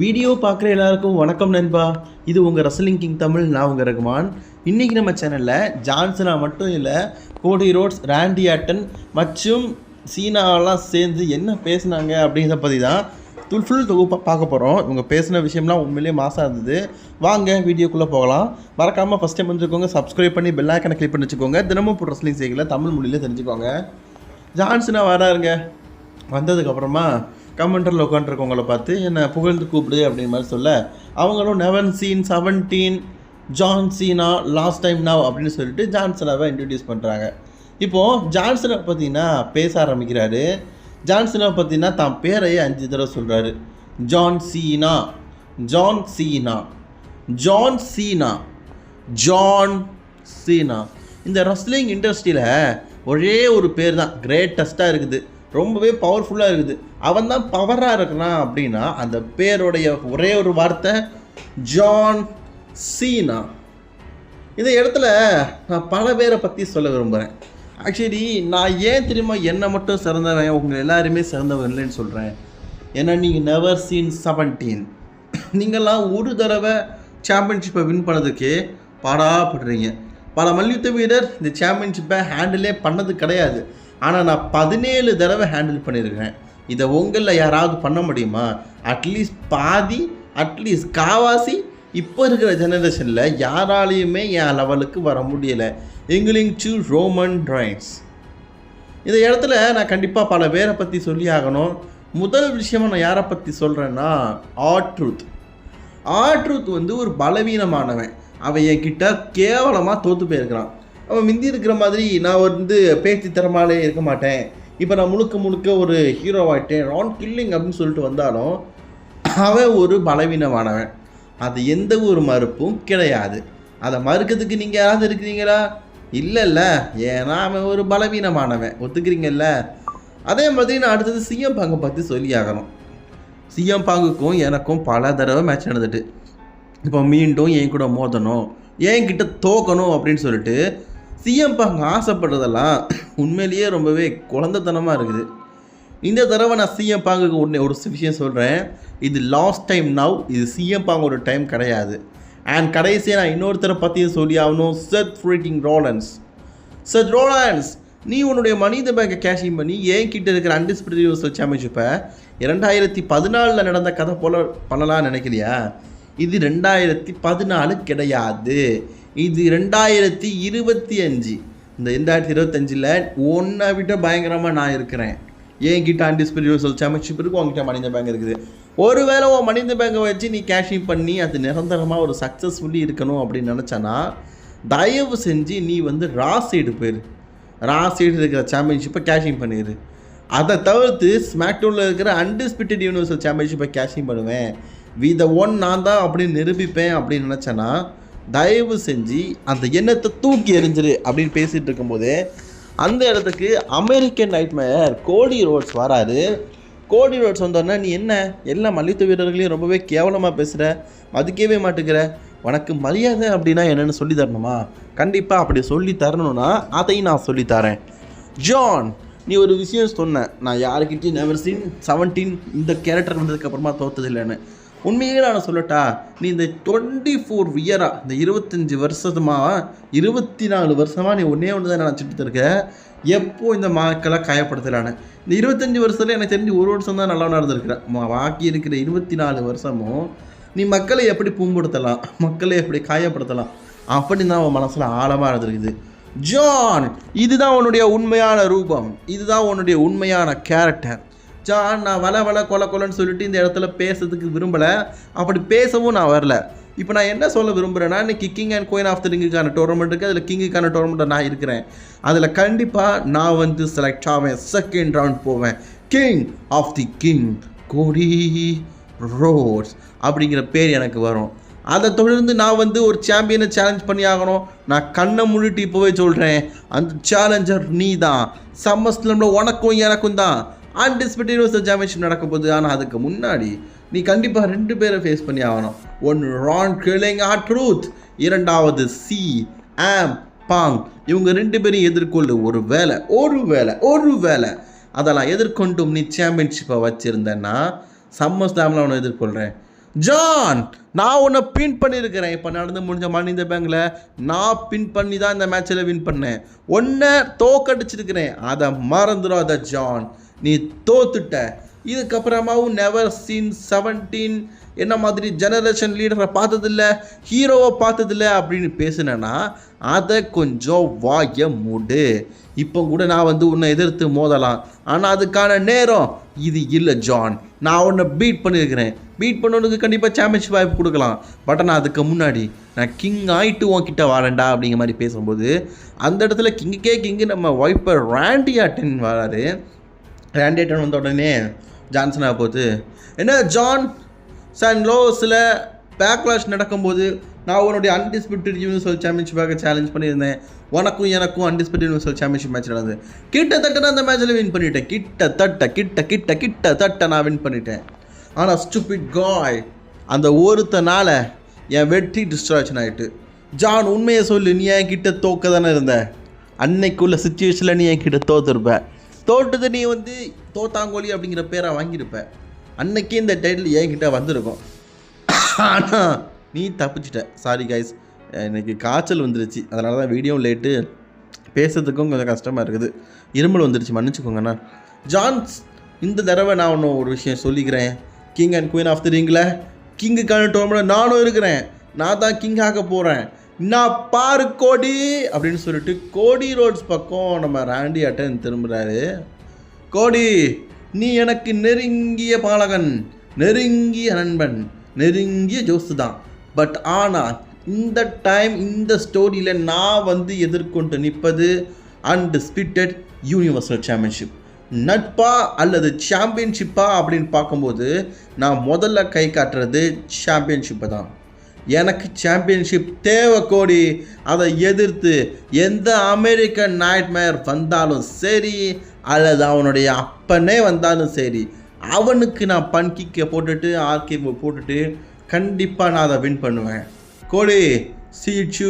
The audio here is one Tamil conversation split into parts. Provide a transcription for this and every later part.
வீடியோ பார்க்குற எல்லாருக்கும் வணக்கம் நண்பா. இது உங்கள் ரசலிங் கிங் தமிழ் நான் உங்கள் ரகுமான். இன்றைக்கி நம்ம சேனலில் ஜான்சனா மட்டும் இல்லை கோடி ரோட்ஸ் ரேண்டி ஆட்டன் மற்றும் சீனாவெல்லாம் சேர்ந்து என்ன பேசுனாங்க அப்படிங்கிறத பற்றி தான் துல் ஃபுல் தொகுப்பாக பார்க்க போகிறோம் இவங்க பேசின விஷயம்லாம் உண்மையிலேயே மாசாக இருந்தது. வாங்க வீடியோக்குள்ளே போகலாம். மறக்காமல் ஃபஸ்ட் டைம் வந்துருக்கோங்க சப்ஸ்கிரைப் பண்ணி பெல் ஐக்கனை கிளிக் பண்ணி வச்சுக்கோங்க. தினமும் இப்போ ரசலிங் செய்யல தமிழ் மொழியில் தெரிஞ்சுக்கோங்க. ஜான்சனா வராருங்க. வந்ததுக்கப்புறமா கமெண்டரில் உட்காந்துருக்கவங்கள பார்த்து என்னை புகழ்ந்து கூப்பிடு அப்படின்ற மாதிரி சொல்ல அவங்களும் never seen seventeen John Cena last time now அப்படின்னு சொல்லிட்டு ஜான்சனாவை இன்ட்ரடியூஸ் பண்ணுறாங்க இப்போது ஜான்சனை பார்த்தீங்கன்னா பேச ஆரம்பிக்கிறாரு. ஜான்சனை பார்த்தீங்கன்னா தான் பேரையே அஞ்சு தடவை சொல்கிறாரு John Cena John Cena John Cena John Cena இந்த ரெஸ்லிங் இண்டஸ்ட்ரியில் ஒரே ஒரு பேர் தான் கிரேட்டஸ்ட்டாக இருக்குது. ரொம்பவே பவர்ஃபுல்லாக இருக்குது. அவன் தான் பவராக இருக்கிறான் அப்படின்னா அந்த பேருடைய ஒரே ஒரு வார்த்தை ஜான் சீனா இந்த இடத்துல நான் பல பேரை பற்றி சொல்ல விரும்புகிறேன் ஆக்சுவலி நான் ஏன் தெரியுமா என்னை மட்டும் சிறந்தவன் உங்களை எல்லாருமே சிறந்தவன் இல்லைன்னு சொல்கிறேன் ஏன்னா நீங்கள் நெவர் சீன் செவன்டீன் நீங்கள்லாம் ஒரு தடவை சாம்பியன்ஷிப்பை வின் பண்ணதுக்கே பாடாப்படுறீங்க. பல மல்யுத்த வீரர் இந்த சாம்பியன்ஷிப்பை ஹேண்டிலே பண்ணது கிடையாது. ஆனால் நான் பதினேழு தடவை ஹேண்டில் பண்ணியிருக்கேன் இதை உங்களில் யாராவது பண்ண முடியுமா? அட்லீஸ்ட் பாதி அட்லீஸ்ட் காவாசி இப்போ இருக்கிற ஜெனரேஷனில் யாராலையுமே என் லெவலுக்கு வர முடியலை. இங்கிலிங் டு ரோமன் ட்ராயிங்ஸ் இந்த இடத்துல நான் கண்டிப்பாக பல பேரை பற்றி சொல்லி ஆகணும். முதல் விஷயமா நான் யாரை பற்றி சொல்கிறேன்னா ஆட்ருத் ட்ரூத் வந்து ஒரு பலவீனமானவன். அவன் என்கிட்ட கேவலமாக தோற்று போயிருக்கிறான். அவன் முந்தி இருக்கிற மாதிரி நான் வந்து பேச்சு திறமாலே இருக்க மாட்டேன். இப்போ நான் முழுக்க முழுக்க ஒரு ஹீரோ ஆகிட்டேன் ரான் கில்லிங் அப்படின்னு சொல்லிட்டு வந்தாலும் அவன் ஒரு பலவீனமானவன். அது எந்த ஒரு மறுப்பும் கிடையாது. அதை மறுக்கிறதுக்கு நீங்கள் யாராவது இருக்கிறீங்களா? இல்லைல்ல. ஏன்னா அவன் ஒரு பலவீனமானவன். ஒத்துக்கிறீங்கல்ல? அதே மாதிரி நான் அடுத்தது சிஎம் பாங்கை பற்றி சொல்லி ஆகணும் சிஎம் பாங்குக்கும் எனக்கும் பல தடவை மேட்ச் நடந்துட்டு. இப்போ மீண்டும் என் கூட மோதணும் என்கிட்ட தோக்கணும் அப்படின்னு சொல்லிட்டு சிஎம் பாங்க ஆசைப்படுறதெல்லாம் உண்மையிலேயே ரொம்பவே குழந்தைத்தனமாக இருக்குது. இந்த தடவை நான் சிஎம் பாங்குக்கு உடனே ஒரு விஷயம் சொல்கிறேன் இது லாஸ்ட் டைம் நவ் இது சிஎம் பாங்கோட டைம் கிடையாது. அண்ட் கடைசியாக நான் இன்னொருத்தரை பற்றியும் சொல்லி ஆகணும். செத் ஃப்ரீட்டிங் ரோலன்ஸ் சர் ரோலன்ஸ் நீ உன்னுடைய மனித பேங்கை கேஷிங் பண்ணி ஏன் கிட்ட இருக்கிற அன்டிஸ்பிரிட் யூனிவர்சல் சாம்பியன்ஷிப்பை இரண்டாயிரத்தி பதினாலில் நடந்த கதை போல் பண்ணலாம்னு நினைக்கிறியா இது ரெண்டாயிரத்தி பதினாலு கிடையாது. இது ரெண்டாயிரத்தி இருபத்தி அஞ்சு. இந்த ரெண்டாயிரத்தி இருபத்தஞ்சில் ஒன்றை விட பயங்கரமாக நான் இருக்கிறேன். என்கிட்ட அன்டிஸ்பிரிட் யூனிவர்சல் சாம்பியன்ஷிப் இருக்குது உங்ககிட்ட மனித பேங்க் இருக்குது. ஒருவேளை உன் மனித பேங்கை வச்சு நீ கேஷிங் பண்ணி அது நிரந்தரமாக ஒரு சக்ஸஸ்ஃபுல்லி இருக்கணும் அப்படின்னு நினச்சானா தயவு செஞ்சு நீ வந்து ரா சைடு போயிரு. ரா சைடு இருக்கிற சாம்பியன்ஷிப்பை கேஷிங் பண்ணிடு அதை தவிர்த்து ஸ்மாக்டவுனில் இருக்கிற அன்டிஸ்பிட்டட் யூனிவர்சல் சாம்பியன்ஷிப்பை கேஷிங் பண்ணுவேன். வி த ஒன் நான் தான் அப்படின்னு நிரூபிப்பேன் அப்படின்னு நினச்சேன்னா தயவு செஞ்சு அந்த எண்ணத்தை தூக்கி எறிஞ்சிரு அப்படின்னு பேசிகிட்டு இருக்கும்போது அந்த இடத்துக்கு அமெரிக்கன் நைட்மேர் கோடி ரோட்ஸ் வராரு. கோடி ரோட்ஸ் வந்தோடனே நீ என்ன? எல்லா மல்யுத்த வீரர்களையும் ரொம்பவே கேவலமாக பேசுகிற மதிக்கவே மாட்டேங்கிற? உனக்கு மரியாதை அப்படின்னா என்னென்னு சொல்லி தரணுமா? கண்டிப்பாக அப்படி சொல்லி தரணும்னா அதையும் நான் சொல்லித்தரேன் ஜான் நீ ஒரு விஷயம் சொன்ன. நான் யாருக்கிட்டையும் நெவர் சீன் செவன்டீன் இந்த கேரக்டர் வந்ததுக்கப்புறமா தோத்ததில்லைன்னு. உண்மையே நான் சொல்லட்டா நீ இந்த டுவெண்ட்டி ஃபோர் இயராக இந்த இருபத்தஞ்சி வருஷமாக இருபத்தி நாலு வருஷமாக நீ ஒன்றே ஒன்று தான் நினச்சிட்டு இருக்க. எப்போ இந்த மக்களை காயப்படுத்தலான்னு இந்த இருபத்தஞ்சி வருஷத்துல எனக்கு தெரிஞ்சு ஒரு வருஷம் தான் நல்லா நடந்திருக்கிறேன் ம- பாக்கி இருக்கிற இருபத்தி நாலு வருஷமும் நீ மக்களை எப்படி புண்படுத்தலாம்? மக்களை எப்படி காயப்படுத்தலாம்? அப்படின்னு தான் உன் மனசில் ஆழமாக இருந்திருக்குது. ஜான் இதுதான் உன்னுடைய உண்மையான ரூபம். இதுதான் உன்னுடைய உண்மையான கேரக்டர் ஜான் நான் வள வள கொல கொலன்னு சொல்லிட்டு இந்த இடத்துல பேசுறதுக்கு விரும்பலை. அப்படி பேசவும் நான் வரல. இப்போ நான் என்ன சொல்ல விரும்புகிறேன்னா இன்னைக்கு king and queen of the ரிங்குக்கான tournament இருக்குது அதில் கிங்குக்கான டோர்னமெண்ட்டில் நான் இருக்கிறேன். அதில் கண்டிப்பாக நான் வந்து செலக்ட் ஆவேன். செகண்ட் ரவுண்ட் போவேன். King of the king Cody Rhodes அப்படிங்கிற பேர் எனக்கு வரும். அதை தொடர்ந்து நான் வந்து ஒரு சாம்பியனை சேலஞ்ச் பண்ணி ஆகணும். நான் கண்ணை முழுட்டு இப்போவே சொல்கிறேன் அந்த சேலஞ்சர் நீ தான் சம்மஸ்லமில் உனக்கும் எனக்கும் தான். அன்டிஸ்பிட் யூனிவர்சல் சாம்பியன்ஷிப் நடக்க ஆனால் அதுக்கு முன்னாடி நீ கண்டிப்பாக ரெண்டு பேரை ஃபேஸ் பண்ணி ஆகணும். ஒன்று ரான் கிளிங் ஆ ட்ரூத் இரண்டாவது சி ஆம் பாங் இவங்க ரெண்டு பேரையும் எதிர்கொள்ளு ஒரு வேலை ஒரு வேலை ஒரு வேலை அதெல்லாம் எதிர்கொண்டும் நீ சாம்பியன்ஷிப்பை வச்சுருந்தேன்னா சம்மர் ஸ்லாமில் அவனை எதிர்கொள்கிறேன் ஜான் நான் உன்னை பின் பண்ணியிருக்கிறேன். இப்போ நடந்து முடிஞ்ச மணி பேங்கில் நான் பின் பண்ணி தான் இந்த மேட்ச்சில் வின் பண்ணேன். ஒன்றை தோக்கடிச்சிருக்கிறேன். அதை மறந்துடாத ஜான் நீ தோத்துட்ட. இதுக்கப்புறமாவும் நெவர் சீன் செவன்டீன் என்ன மாதிரி ஜெனரேஷன் லீடரை பார்த்ததில்ல ஹீரோவை பார்த்ததில்ல அப்படின்னு பேசுனேன்னா அதை கொஞ்சம் வாய மூடு. இப்போ கூட நான் வந்து உன்னை எதிர்த்து மோதலாம். ஆனால் அதுக்கான நேரம் இது இல்லை ஜான் நான் உன்னை பீட் பண்ணியிருக்கிறேன் பீட் பண்ணவனுக்கு கண்டிப்பாக சாம்பியன்ஷிப் வாய்ப்பு கொடுக்கலாம். பட் ஆனால் அதுக்கு முன்னாடி நான் கிங் ஆகிட்டு உன்கிட்ட வரேன்டா அப்படிங்கிற மாதிரி பேசும்போது அந்த இடத்துல கிங்குக்கே கிங்கு நம்ம ஒய்ஃபை ராண்டி டென் வராரு. ராண்டி டென் வந்த உடனே ஜான்சன் ஆக போகுது. என்ன ஜான் சான் லோஸில் பேக்லாஷ் நடக்கும்போது நான் உன்னுடைய அன்டிஸ்பியூட்டட் யூனிவர்சல் சாம்பியன்ஷிப்பாக சேலஞ்ச் பண்ணியிருந்தேன். உனக்கும் எனக்கும் அன்டிஸ்பியூட்டட் யூனிவர்சல் சாம்பியன்ஷிப் மேட்ச் நடந்தது. கிட்டத்தட்ட நான் அந்த மேட்ச்சில் வின் பண்ணிட்டேன். கிட்டத்தட்ட கிட்ட கிட்ட கிட்டத்தட்ட நான் வின் பண்ணிட்டேன். ஆனால் ஸ்டூபிட் காய் அந்த ஒருத்தனால என் வெற்றி டிஸ்ட்ராக்ஷன் ஆகிட்டு ஜான் உண்மையை சொல்லு நீ என் கிட்ட தோக்க தானே இருந்த? அன்னைக்குள்ள சுச்சுவேஷனில் நீ என் கிட்ட தோத்துருப்ப. தோட்டத்தை நீ வந்து தோத்தாங்கோலி அப்படிங்கிற பேரை வாங்கியிருப்பேன் அன்னைக்கே இந்த டைட்டில் என்கிட்ட வந்திருக்கும். ஆனால் நீ தப்பிச்சிட்ட. சாரி கைஸ் எனக்கு காய்ச்சல் வந்துருச்சு. அதனால தான் வீடியோ லேட்டு பேசுறதுக்கும் கொஞ்சம் கஷ்டமாக இருக்குது. இருமல் வந்துருச்சு. மன்னிச்சுக்கோங்கண்ணா. ஜான்ஸ் இந்த தடவை நான் ஒன்று ஒரு விஷயம் சொல்லிக்கிறேன். King and queen of the ரிங்கில் கிங்குக்கான டோர்மெண்ட் நானும் இருக்கிறேன். நான் தான் கிங் ஆக போகிறேன் நான் பாரு கோடி அப்படின்னு சொல்லிட்டு கோடி ரோட்ஸ் பக்கம் நம்ம ராண்டி அட்டன் திரும்புகிறாரு கோடி நீ எனக்கு நெருங்கிய பாலகன் நெருங்கிய நண்பன் நெருங்கிய ஜோசு தான் பட் ஆனால் இந்த டைம் இந்த ஸ்டோரியில் நான் வந்து எதிர்கொண்டு நிற்பது அன்டிஸ்பிட்டட் யூனிவர்சல் சாம்பியன்ஷிப் நட்பா அல்லது சாம்பியன்ஷிப்பா அப்படின்னு பார்க்கும்போது நான் முதல்ல கை காட்டுறது சாம்பியன்ஷிப்பை தான். எனக்கு சாம்பியன்ஷிப் தேவை கோடி. அதை எதிர்த்து எந்த அமெரிக்கன் நைட்மேர் வந்தாலும் சரி அல்லது அவனுடைய அப்பனே வந்தாலும் சரி அவனுக்கு நான் பன்கிக்க போட்டுட்டு ஆர்கே போட்டுட்டு கண்டிப்பாக நான் அதை வின் பண்ணுவேன். கோடி சீச்சு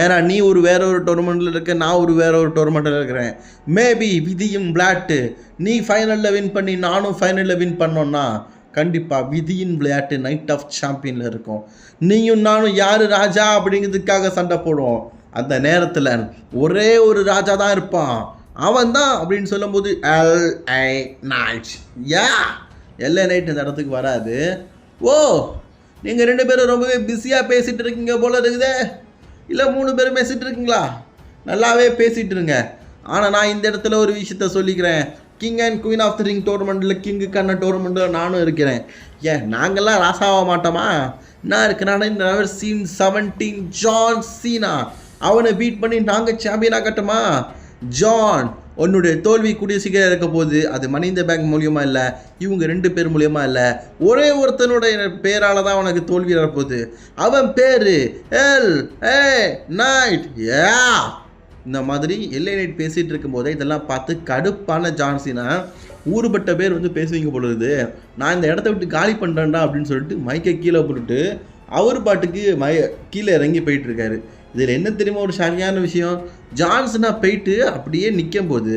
ஏன்னா நீ ஒரு வேற ஒரு டோர்னமெண்ட்டில் இருக்க நான் ஒரு வேற ஒரு டோர்னமெண்ட்டில் இருக்கிறேன். மேபி விதியும் விளையாட்டு நீ ஃபைனலில் வின் பண்ணி நானும் ஃபைனலில் வின் பண்ணோன்னா கண்டிப்பாக விதியின் விளையாட்டு நைட் ஆஃப் சாம்பியனில் இருக்கும். நீயும் நானும் யார் ராஜா அப்படிங்கிறதுக்காக சண்டை போடுவோம். அந்த நேரத்தில் ஒரே ஒரு ராஜா தான் இருப்பான். அவன் தான் அப்படின்னு சொல்லும்போது எல் ஐ நாய்ச் யா எல்ஐ நைட் இந்த இடத்துக்கு வராது. ஓ நீங்கள் ரெண்டு பேரும் ரொம்பவே பிஸியாக பேசிகிட்டு இருக்கீங்க போல இருக்குதே. இல்லை மூணு பேரும் பேசிகிட்டு இருக்கீங்களா? நல்லாவே பேசிகிட்டு இருங்க. ஆனால் நான் இந்த இடத்துல ஒரு விஷயத்த சொல்லிக்கிறேன். King and queen of the ring டோர்னமெண்ட்டில் கிங்குக்கான டோர்னமெண்ட்டில் நானும் இருக்கிறேன். ஏன் நாங்கள்லாம் ராசாக மாட்டோமா? நான் இருக்கிறானா இந்த சீன் செவன்டீன் ஜான் சீனா அவனை பீட் பண்ணி நாங்கள் சாம்பியனாக கட்டுமா? ஜான் உன்னுடைய தோல்வி கூடிய சீக்கிரம் இருக்க போகுது. அது மனித பேங்க் மூலியமா இல்லை. இவங்க ரெண்டு பேர் மூலியமா இல்லை. ஒரே ஒருத்தனுடைய பேரால தான் உனக்கு தோல்வி வரப்போகுது. அவன் பேரு எல் ஏ நைட் யா இந்த மாதிரி எல்லை நைட் பேசிகிட்டு இருக்கும்போதே இதெல்லாம் பார்த்து கடுப்பான ஜான்சினா ஊறுபட்ட பேர் வந்து பேசுவீங்க பொழுது நான் இந்த இடத்த விட்டு காலி பண்ணுறேன்டா அப்படின்னு சொல்லிட்டு மைக்கை கீழே போட்டுட்டு அவர் பாட்டுக்கு மை கீழே இறங்கி போயிட்டு இருக்காரு. இதில் என்ன தெரியுமா ஒரு சரியான விஷயம்? ஜான்சனா போயிட்டு அப்படியே நிற்கும் போது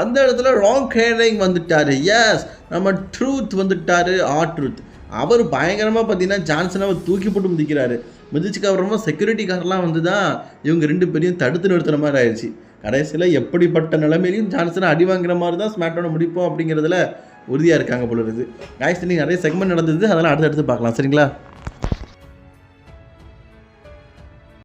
அந்த இடத்துல ராங் ஹேரிங் வந்துட்டாரு. எஸ் நம்ம ட்ரூத் வந்துட்டாரு ஆ ட்ரூத். அவர் பயங்கரமாக பார்த்தீங்கன்னா ஜான்சனாவை தூக்கி போட்டு முதிக்கிறாரு. மிதிச்சுக்கு அப்புறமா செக்யூரிட்டி கார்லாம் வந்து தான் இவங்க ரெண்டு பேரையும் தடுத்து நிறுத்துற மாதிரி ஆயிடுச்சு. கடைசியில் எப்படிப்பட்ட நிலைமையிலையும் ஜான்சனை அடி வாங்குற மாதிரி தான் ஸ்மார்ட்டோட முடிப்போம் அப்படிங்கிறதுல உறுதியாக இருக்காங்க போல இருக்குது காய்ஸ் நிறைய செக்மெண்ட் நடந்தது. அதெல்லாம் அடுத்து அடுத்து பார்க்கலாம். சரிங்களா?